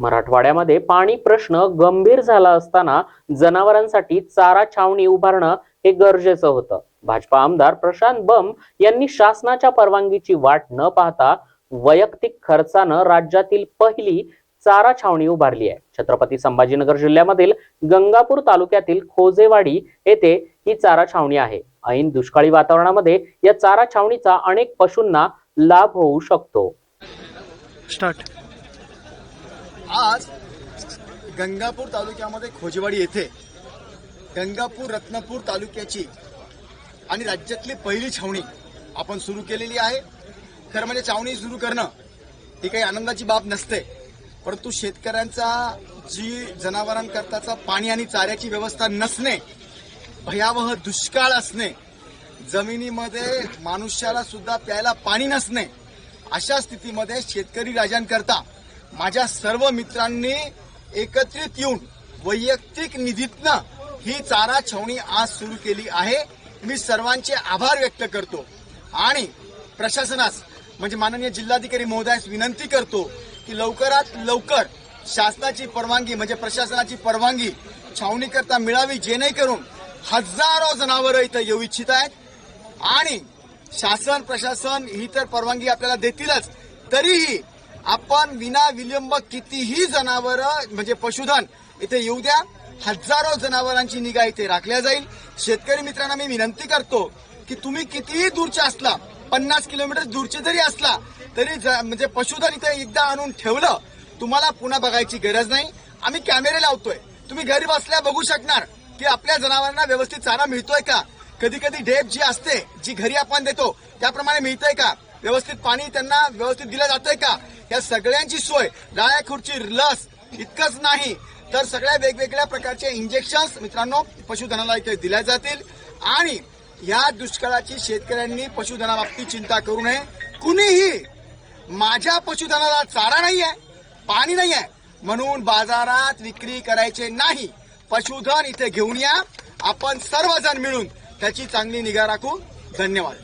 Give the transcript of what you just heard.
मराठवाड्यामध्ये पाणी प्रश्न गंभीर झाला असताना जनावरांसाठी चारा छावणी उभारणं हे गरजेचं होतं. भाजपा आमदार प्रशांत बम यांनी शासनाच्या परवानगीची वाट न पाहता वैयक्तिक खर्चानं राज्यातील पहिली चारा छावणी उभारली आहे. छत्रपती संभाजीनगर जिल्ह्यामधील गंगापूर तालुक्यातील खोजेवाडी येथे ही चारा छावणी आहे. ऐन दुष्काळी वातावरणामध्ये या चारा छावणीचा अनेक पशूंना लाभ होऊ शकतो. स्टार्ट. आज गंगापूर तालुक्यामध्ये खोजवाडी येथे गंगापूर रत्नापूर तालुक्याची आणि राज्यातली पहिली छावणी आपण सुरू केलेली आहे. खरं म्हणजे छावणी सुरू करणं ही काही आनंदाची बाब नसते परंतु शेतकऱ्यांचा जी जनावरांकरताचा पाणी आणि चाऱ्याची व्यवस्था नसणे भयावह दुष्काळ असणे जमिनीमध्ये मनुष्याला सुद्धा प्यायला पाणी नसणे अशा स्थितीमध्ये शेतकरी राजांकरता माझ्या सर्व मित्रांनी एकत्रित येऊन वैयक्तिक निधीतनं ही चारा छावणी आज सुरू केली आहे. मी सर्वांचे आभार व्यक्त करतो. आणि प्रशासनास म्हणजे माननीय जिल्हाधिकारी महोदयास विनंती करतो की लवकरात लवकर शासनाची परवानगी म्हणजे प्रशासनाची परवानगी छावणीकरता मिळावी जेणेकरून हजारो जनावरं इथं येऊ इच्छित आहेत. आणि शासन प्रशासन ही तर परवानगी आपल्याला देतीलच तरीही आपण विना विलंब कितीही जनावर म्हणजे पशुधन इथे येऊ द्या. हजारो जनावरांची निगा इथे राखल्या जाईल. शेतकरी मित्रांना मी विनंती करतो की तुम्ही कितीही दूरचे असला पन्नास किलोमीटर दूरचे जरी असला तरी ज- म्हणजे पशुधन इथे एकदा आणून ठेवलं तुम्हाला पुन्हा बघायची गरज नाही. आम्ही कॅमेरे लावतोय. तुम्ही घरी बसल्या बघू शकणार की आपल्या जनावरांना व्यवस्थित चारा मिळतोय का? कधी कधी ढेप जी असते जी घरी आपण देतो त्याप्रमाणे मिळतंय का? व्यवस्थित पाणी त्यांना व्यवस्थित दिलं जातंय का? या सगळ्यांची सोय गाया खुर्ची लस इतकंच नाही तर सगळ्या वेगवेगळ्या प्रकारचे इंजेक्शन्स मित्रांनो पशुधनाला इथे दिल्या जातील. आणि या दुष्काळाची शेतकऱ्यांनी पशुधनाबाबतीत चिंता करू नये. कुणीही माझ्या पशुधनाला चारा नाहीये पाणी नाहीये म्हणून बाजारात विक्री करायचे नाही. पशुधन इथे घेऊन या. आपण सर्वजण मिळून त्याची चांगली निगा राखू. धन्यवाद.